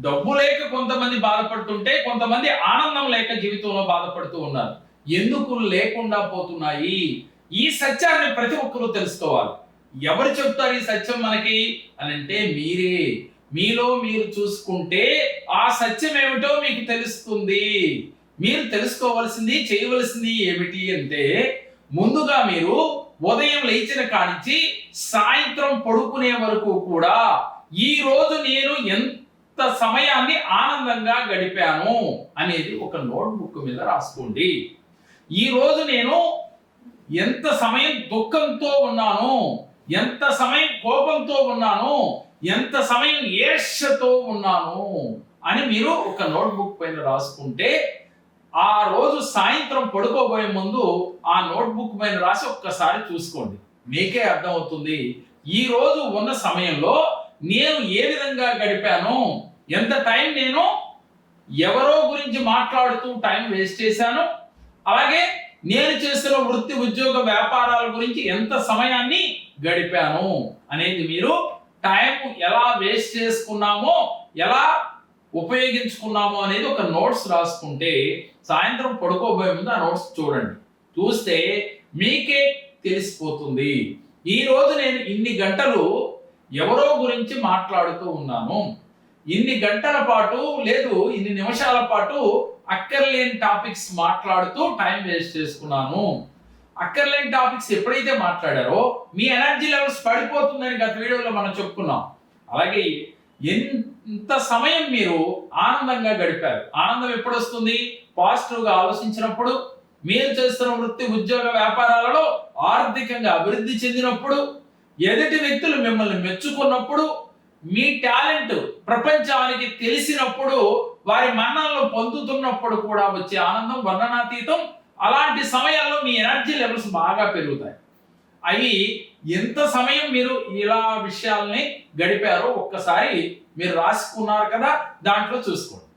డబ్బు లేక కొంతమంది బాధపడుతుంటే కొంతమంది ఆనందం లేక జీవితంలో బాధపడుతూ ఉన్నారు. ఎందుకు లేకుండా పోతున్నాయి? ఈ సత్యాన్ని ప్రతి ఒక్కరూ తెలుసుకోవాలి. ఎవరు చెప్తారు ఈ సత్యం మనకి? అని అంటే మీరే. మీలో మీరు చూసుకుంటే ఆ సత్యం ఏమిటో మీకు తెలుస్తుంది. మీరు తెలుసుకోవాల్సింది చేయవలసింది ఏమిటి అంటే ముందుగా మీరు ఉదయం లేచిన కానించి సాయంత్రం పడుకునే వరకు కూడా ఈ రోజు నేను ఎంత సమయాన్ని ఆనందంగా గడిపాను అనేది ఒక నోట్బుక్ మీద రాసుకోండి. ఈ రోజు నేను ఎంత సమయం దుఃఖంతో ఉన్నాను ఎంత సమయం కోపంతో ఉన్నాను ఎంత సమయం ఏర్షతో ఉన్నాను అని మీరు ఒక నోట్బుక్ పైన రాసుకుంటే ఆ రోజు సాయంత్రం పడుకోబోయే ముందు ఆ నోట్బుక్ పైన రాసి ఒక్కసారి చూసుకోండి. మీకే అర్థమవుతుంది. ఈ రోజు ఉన్న సమయంలో నేను ఏ విధంగా గడిపాను? ఎంత టైం నేను ఎవరో గురించి మాట్లాడుతూ టైం వేస్ట్ చేశాను అలాగే నేను చేస్తున్న వృత్తి ఉద్యోగ వ్యాపారాల గురించి ఎంత సమయాన్ని గడిపాను అనేది మీరు టైం ఎలా వేస్ట్ చేసుకున్నామో ఎలా ఉపయోగించుకున్నామో అనేది ఒక నోట్స్ రాసుకుంటే సాయంత్రం పడుకోబోయే ముందు ఆ నోట్స్ చూడండి. చూస్తే మీకే తెలిసిపోతుంది. ఈరోజు నేను ఇన్ని గంటలు ఎవరో గురించి మాట్లాడుతూ ఉన్నాను. ఇన్ని గంటల పాటు లేదు ఇన్ని నిమిషాల పాటు అక్కర్లేని టాపిక్స్ మాట్లాడుతూ టైం వేస్ట్ చేసుకున్నాను. అక్కర్లేని టాపిక్స్ ఎప్పుడైతే మాట్లాడారో మీ ఎనర్జీ లెవెల్స్ పడిపోతుందని గత వీడియోలో మనం చెప్పుకున్నాం. అలాగే ఎంత సమయం మీరు ఆనందంగా గడిపారు? ఆనందం ఎప్పుడు వస్తుంది పాజిటివ్గా ఆలోచించినప్పుడు మీరు చేస్తున్న వృత్తి ఉద్యోగ వ్యాపారాలలో ఆర్థికంగా అభివృద్ధి చెందినప్పుడు ఎదుటి వ్యక్తులు మిమ్మల్ని మెచ్చుకున్నప్పుడు మీ టాలెంట్ ప్రపంచానికి తెలిసినప్పుడు వారి మన్నలను పొందుతున్నప్పుడు కూడా వచ్చే ఆనందం వర్ణనాతీతం. అలాంటి సమయాల్లో మీ ఎనర్జీ లెవెల్స్ బాగా పెరుగుతాయి. అవి ఎంత సమయం మీరు ఇలా విషయాల్ని గడిపారో ఒక్కసారి మీరు రాసుకున్నారు కదా దాంట్లో చూసుకోండి.